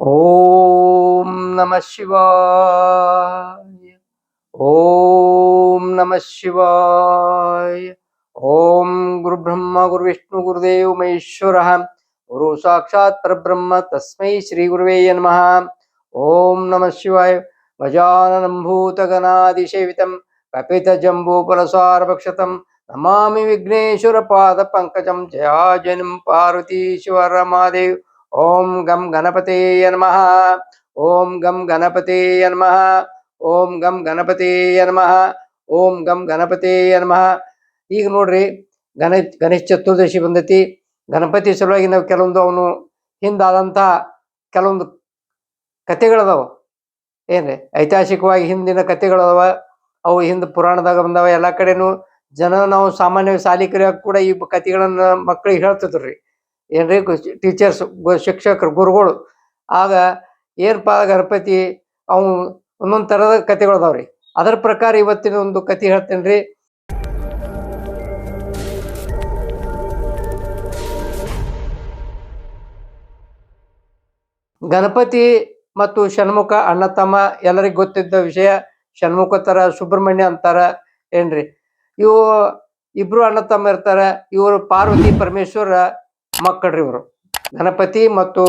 ఓం నమ శివాయ. ఓం నమ శివాయ. ఓం గురు బ్రహ్మ గురు విష్ణు గురుదేవ్ మహేశ్వర. గురు సాక్షాత్ పరబ్రహ్మ తస్మై శ్రీ గురువే నమ. ఓం నమ శివాయ. గజాననం భూతగణాదిశేవితం కపితజంబూపురసారభక్షతం. నమామి విఘ్నేశ్వర పాద పంకజం జయాజనం పార్వతీ శివరమాదేవ్ ಓಂ ಗಂ ಗಣಪತಿಯ ನಮಃ. ಓಂ ಗಂ ಗಣಪತಿಯ ನಮಃ. ಓಂ ಗಂ ಗಣಪತಿಯ ನಮಃ. ಓಂ ಗಂ ಗಣಪತಿಯ ನಮಃ. ಈಗ ನೋಡ್ರಿ, ಗಣ ಗಣೇಶ ಚತುರ್ದಶಿ ಬಂದೈತಿ. ಗಣಪತಿ ಸಲುವಾಗಿ ನಾವು ಕೆಲವೊಂದು ಅವನು ಹಿಂದಾದಂಥ ಕೆಲವೊಂದು ಕಥೆಗಳದಾವ. ಏನ್ರಿ? ಐತಿಹಾಸಿಕವಾಗಿ ಹಿಂದಿನ ಕಥೆಗಳದಾವ. ಅವು ಹಿಂದೆ ಪುರಾಣದಾಗ ಬಂದಾವ. ಎಲ್ಲಾ ಕಡೆನೂ ಜನ ನಾವು ಶಾಲಿ ಕಲಿಯಾಗ ಕೂಡ ಈ ಕಥೆಗಳನ್ನ ಮಕ್ಕಳಿಗೆ ಹೇಳ್ತಿದ್ರಿ ಏನ್ರಿ ಟೀಚರ್ಸ್ ಶಿಕ್ಷಕರು, ಗುರುಗಳು. ಆಗ ಏನಪ್ಪ ಗಣಪತಿ, ಅವು ಒಂದೊಂದ್ ತರದ ಕಥೆಗಳು ಅದಾವ್ರಿ. ಅದರ ಪ್ರಕಾರ ಇವತ್ತಿನ ಒಂದು ಕತೆ ಹೇಳ್ತೇನೆ ರೀ ಗಣಪತಿ ಮತ್ತು ಷಣ್ಮುಖ ಅಣ್ಣ ತಮ್ಮ ಎಲ್ಲರಿಗೂ ಗೊತ್ತಿದ್ದ ವಿಷಯ, ಷಣ್ಮುಖ ತರ ಸುಬ್ರಹ್ಮಣ್ಯ ಅಂತಾರ ಏನ್ರಿ. ಇವು ಇಬ್ರು ಅಣ್ಣ ತಮ್ಮ ಇರ್ತಾರ, ಇವರು ಪಾರ್ವತಿ ಪರಮೇಶ್ವರ ಮಕ್ಕಳ್ರಿ ಇವರು. ಗಣಪತಿ ಮತ್ತು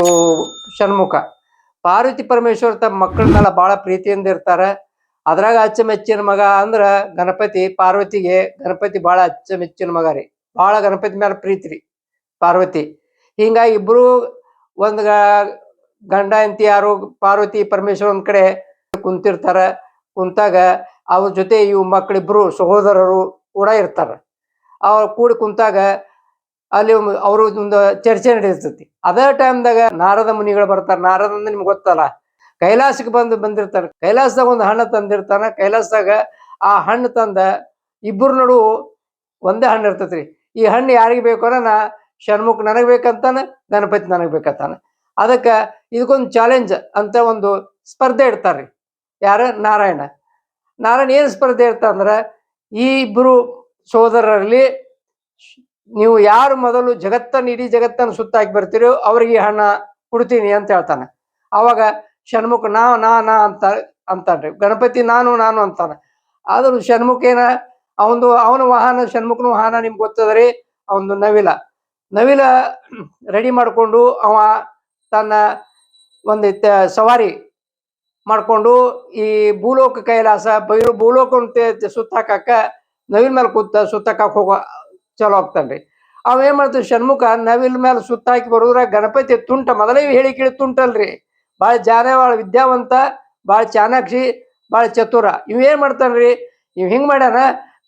ಷಣ್ಮುಖ. ಪಾರ್ವತಿ ಪರಮೇಶ್ವರ ತಮ್ಮ ಮಕ್ಕಳ ಮೇಲೆ ಬಹಳ ಪ್ರೀತಿಯಿಂದ ಇರ್ತಾರೆ. ಅದ್ರಾಗ ಅಚ್ಚಮೆಚ್ಚಿನ ಮಗ ಅಂದ್ರ ಗಣಪತಿ, ಪಾರ್ವತಿಗೆ ಗಣಪತಿ ಬಹಳ ಅಚ್ಚಮೆಚ್ಚಿನ ಮಗ ರೀ. ಬಹಳ ಗಣಪತಿ ಮೇಲೆ ಪ್ರೀತಿ ರೀ ಪಾರ್ವತಿ. ಹಿಂಗಾಗಿ ಇಬ್ರು ಒಂದು ಗಂಡ ಅಂತ ಯಾರು ಪಾರ್ವತಿ, ಪರಮೇಶ್ವರ್ ಒಂದ್ ಕಡೆ ಕುಂತಿರ್ತಾರ. ಕುಂತಾಗ ಅವ್ರ ಜೊತೆ ಇವ್ ಮಕ್ಕಳಿಬ್ರು ಸಹೋದರರು ಕೂಡ ಇರ್ತಾರ. ಅವ್ರು ಕೂಡಿ ಕುಂತಾಗ ಅಲ್ಲಿ ಅವರು ಒಂದು ಚರ್ಚೆ ನಡೆಯುತ್ತೈತಿ. ಅದೇ ಟೈಮ್ದಾಗ ನಾರದ ಮುನಿಗಳು ಬರ್ತಾರೆ. ನಾರದ ಅಂದ್ರೆ ನಿಮ್ಗೆ ಗೊತ್ತಲ್ಲ. ಕೈಲಾಸಕ್ಕೆ ಬಂದು ಬಂದಿರ್ತಾರೆ. ಕೈಲಾಸದಾಗ ಒಂದು ಹಣ್ಣು ತಂದಿರ್ತಾನೆ. ಕೈಲಾಸದಾಗ ಆ ಹಣ್ಣು ತಂದ ಇಬ್ಬರು ನಡು ಒಂದೇ ಹಣ್ಣು ಇರ್ತೈತ್ರಿ. ಈ ಹಣ್ಣು ಯಾರಿಗೆ ಬೇಕು ನಾ ಷಣ್ಮುಖ ನನಗೆ ಬೇಕಂತಾನ, ಗಣಪತಿ ನನಗೆ ಬೇಕಂತಾನೆ. ಅದಕ್ಕೆ ಇದಕ್ಕೊಂದು ಚಾಲೆಂಜ್ ಅಂತ ಒಂದು ಸ್ಪರ್ಧೆ ಇಡ್ತಾರ್ರಿ. ಯಾರ? ನಾರಾಯಣ. ನಾರಾಯಣ ಏನು ಸ್ಪರ್ಧೆ ಇರ್ತಂದ್ರೆ ಈ ಇಬ್ಬರು ಸೋದರರಲ್ಲಿ ನೀವು ಯಾರು ಮೊದಲು ಜಗತ್ತನ್ನ ಇಡೀ ಜಗತ್ತನ್ನು ಸುತ್ತಾಕಿ ಬರ್ತೀರೋ ಅವ್ರಿಗೆ ಹಣ ಕೊಡ್ತೀನಿ ಅಂತ ಹೇಳ್ತಾನೆ. ಅವಾಗ ಷಣ್ಮುಖ ನಾ ನಾ ನಾ ಅಂತ ಅಂತಾನ್ರಿ ಗಣಪತಿ ನಾನು ನಾನು ಅಂತಾನೆ. ಆದರೂ ಷಣ್ಮುಖ ಏನ, ಅವಂದು, ಅವನ ವಾಹನ, ಷಣ್ಮುಖನ ವಾಹನ ನಿಮ್ಗೆ ಗೊತ್ತದ್ರಿ ಅವನು ನವಿಲ. ನವಿಲ ರೆಡಿ ಮಾಡ್ಕೊಂಡು ಅವ ತನ್ನ ಒಂದು ಸವಾರಿ ಮಾಡ್ಕೊಂಡು ಈ ಭೂಲೋಕ ಕೈಲಾಸ ಬೈರು ಭೂಲೋಕ ಸುತ್ತಾಕ ನವಿಲ್ ಮೇಲೆ ಕೂತ ಸುತ್ತಾಕ ಹೋಗೋ ಚಲೋ ಆಗ್ತಾನ್ರಿ. ಅವ ಏನ್ ಮಾಡ್ತಾನ ಷಣ್ಮುಖ ನವಿಲ್ ಮೇಲೆ ಸುತ್ತಾಕಿ ಬರುದ್ರ ಗಣಪತಿ ತುಂಟ ಮೊದಲೇ ಹೇಳಿ ಕೇಳಿ ತುಂಟಲ್ರಿ. ಭಾಳ ಜಾನ ಭಾಳ ವಿದ್ಯಾವಂತ ಭಾಳ ಚಾಣಾಕ್ಷಿ ಭಾಳ ಚತುರ. ಇವ್ ಏನ್ ಮಾಡ್ತಾನ್ರಿ? ಇವ್ ಹಿಂಗ್ ಮಾಡ್ಯಾನ,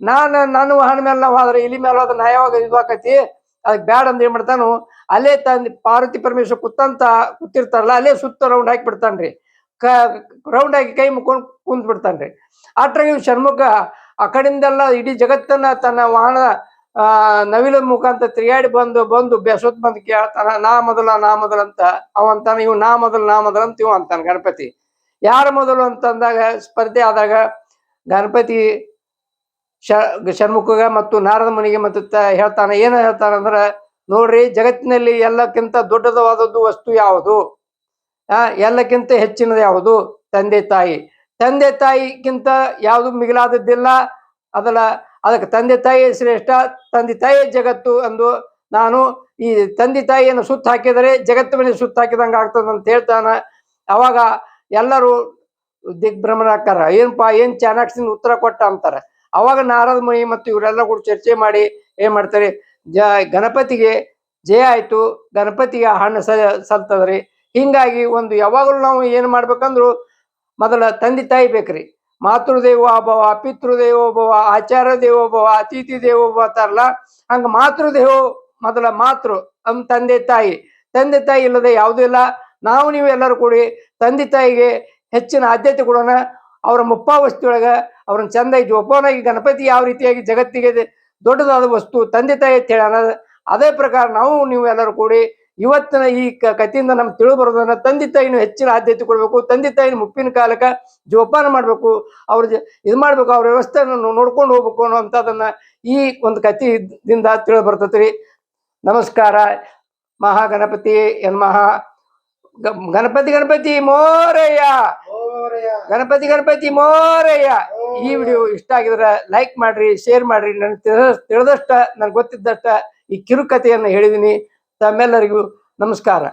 ನಾನು ನನ್ನ ವಾಹನ ಮೇಲೆ ನಾವು ಹೋದ್ರೆ ಇಲ್ಲಿ ಮೇಲೆ ಹೋದ್ರೆ ನಾ ಯಾವಾಗ ಇದು ಅದಕ್ಕೆ ಬ್ಯಾಡ ಅಂದ್ರೆ ಏನ್ ಮಾಡ್ತಾನು, ಅಲ್ಲೇ ತಂದ್ ಪಾರ್ವತಿ ಪರಮೇಶ್ವರ ಕುತ್ತಂತ, ಕೂತಿರ್ತಾರಲ್ಲ, ಅಲ್ಲೇ ಸುತ್ತ ರೌಂಡ್ ಹಾಕಿ ಬಿಡ್ತಾನ್ರಿ. ಕ ರೌಂಡ್ ಹಾಕಿ ಕೈ ಮುಕ್ಕೊಂಡು ಕುಂತ್ ಬಿಡ್ತಾನ್ರಿ ಅಟ್ರಾಗ ಷಣ್ಮುಖ ಆ ಕಡೆಯಿಂದೆಲ್ಲ ಇಡೀ ಜಗತ್ತನ್ನ ತನ್ನ ವಾಹನ ಆ ನವಿಲ ಮುಖಾಂತರ ತಿರುಗಾಡಿ ಬಂದು ಬಂದು ಬೆಸೋತ್ ಬಂದು ಕೇಳ್ತಾನ, ನಾ ಮೊದಲ ನಾ ಮೊದಲ ಅಂತ. ಅವಂತಾನ ಇವ್ ನಾ ಮೊದಲು, ನಾ ಮೊದಲ ಅಂತ ಇವ ಅಂತಾನ ಗಣಪತಿ. ಯಾರ ಮೊದಲು ಅಂತಂದಾಗ ಸ್ಪರ್ಧೆ ಆದಾಗ ಗಣಪತಿ ಷಣ್ಮುಖಗ ಮತ್ತು ನಾರದ ಮುನಿಗೆ ಮತ್ತು ಹೇಳ್ತಾನ. ಏನ ಹೇಳ್ತಾನ ಅಂದ್ರ, ನೋಡ್ರಿ ಜಗತ್ತಿನಲ್ಲಿ ಎಲ್ಲಕ್ಕಿಂತ ದೊಡ್ಡದವಾದದ್ದು ವಸ್ತು ಯಾವುದು? ಆ, ಎಲ್ಲಕ್ಕಿಂತ ಹೆಚ್ಚಿನದು ಯಾವುದು? ತಂದೆ ತಾಯಿ. ತಂದೆ ತಾಯಿಗಿಂತ ಯಾವುದು ಮಿಗಿಲಾದದ್ದಿಲ್ಲ. ಅದಲ್ಲ ಅದಕ್ಕೆ ತಂದೆ ತಾಯಿ ಶ್ರೇಷ್ಠ, ತಂದೆ ತಾಯಿ ಜಗತ್ತು ಅಂದು ನಾನು ಈ ತಂದೆ ತಾಯಿಯನ್ನು ಸುತ್ತ ಹಾಕಿದರೆ ಜಗತ್ತು ಮೇಲೆ ಸುತ್ತ ಹಾಕಿದಂಗೆ ಆಗ್ತದೆ ಅಂತ ಹೇಳ್ತಾನ. ಅವಾಗ ಎಲ್ಲರೂ ದಿಗ್ಭ್ರಮಣಾಕಾರ ಏನಪ್ಪಾ, ಏನ್ ಚಾಣಾಕ್ಷನ್ ಉತ್ತರ ಕೊಟ್ಟ ಅಂತಾರೆ. ಅವಾಗ ನಾರದ ಮುನಿ ಮತ್ತು ಇವರೆಲ್ಲ ಕೂಡ ಚರ್ಚೆ ಮಾಡಿ ಏನ್ ಮಾಡ್ತಾರೆ, ಜ ಗಣಪತಿಗೆ ಜಯ ಆಯ್ತು ಗಣಪತಿಗೆ ಹಣ್ಣು ಸ ಸಲ್ತದ್ರಿ ಹಿಂಗಾಗಿ ಒಂದು ಯಾವಾಗಲೂ ನಾವು ಏನ್ ಮಾಡ್ಬೇಕಂದ್ರು, ಮೊದಲ ತಂದೆ ತಾಯಿ ಬೇಕ್ರಿ. ಮಾತೃದೇವೋಭವ ಪಿತೃದೇವೋಭವ ಆಚಾರ್ಯ ದೇವೋಭವ ಅತಿಥಿ ದೇವೋಭವ ಅಂತಾರಲ್ಲ ಹಂಗ ಮಾತೃದೇವೋ ಮೊದಲ ಮಾತೃ, ನಮ್ಮ ತಂದೆ ತಾಯಿ. ತಂದೆ ತಾಯಿ ಇಲ್ಲದೆ ಯಾವುದೂ ಇಲ್ಲ. ನಾವು ನೀವು ಎಲ್ಲರೂ ಕೂಡಿ ತಂದೆ ತಾಯಿಗೆ ಹೆಚ್ಚಿನ ಆದ್ಯತೆ ಕೊಡೋಣ. ಅವರ ಮುಪ್ಪಾವಸ್ಥೆಯೊಳಗ ಅವ್ರನ್ನ ಚಂದಾಗಿ ಜೋಪಾನಾಗಿ ಗಣಪತಿ ಯಾವ ರೀತಿಯಾಗಿ ಜಗತ್ತಿಗೆ ದೊಡ್ಡದಾದ ವಸ್ತು ತಂದೆ ತಾಯಿ ಅಂತ ಹೇಳೋಣ. ಅದೇ ಪ್ರಕಾರ ನಾವು ನೀವು ಎಲ್ಲರೂ ಕೂಡಿ ಇವತ್ತಿನ ಈ ಕಥೆಯಿಂದ ನಮ್ಗೆ ತಿಳಿದು ಬರೋದನ್ನ ತಂದೆ ತಾಯಿನ ಹೆಚ್ಚಿನ ಆದ್ಯತೆ ಕೊಡಬೇಕು ತಂದೆ ತಾಯಿನ ಮುಪ್ಪಿನ ಕಾಲಕ್ಕ ಜೋಪಾನ ಮಾಡ್ಬೇಕು ಅವ್ರ ಇದು ಮಾಡ್ಬೇಕು ಅವ್ರ ವ್ಯವಸ್ಥೆಯನ್ನು ನೋಡ್ಕೊಂಡು ಹೋಗ್ಬೇಕು ಅನ್ನೋಂಥದ್ದನ್ನ ಈ ಒಂದು ಕಥೆಯಿಂದ ತಿಳಿದು ಬರ್ತೈತ್ರಿ ನಮಸ್ಕಾರ ಮಹಾಗಣಪತಿ ಎನ್ಮಹ ಗಣಪತಿ ಗಣಪತಿ ಮೋರಯ್ಯ. ಗಣಪತಿ ಗಣಪತಿ ಮೋರಯ್ಯ. ಈ ವಿಡಿಯೋ ಇಷ್ಟ ಆಗಿದ್ರೆ ಲೈಕ್ ಮಾಡ್ರಿ ಶೇರ್ ಮಾಡ್ರಿ. ನನಗೆ ತಿಳಿದಷ್ಟ ನನ್ಗೆ ಗೊತ್ತಿದ್ದಷ್ಟ ಈ ಕಿರುಕತೆಯನ್ನು ಹೇಳಿದೀನಿ. ತಮ್ಮೆಲ್ಲರಿಗೂ ನಮಸ್ಕಾರ.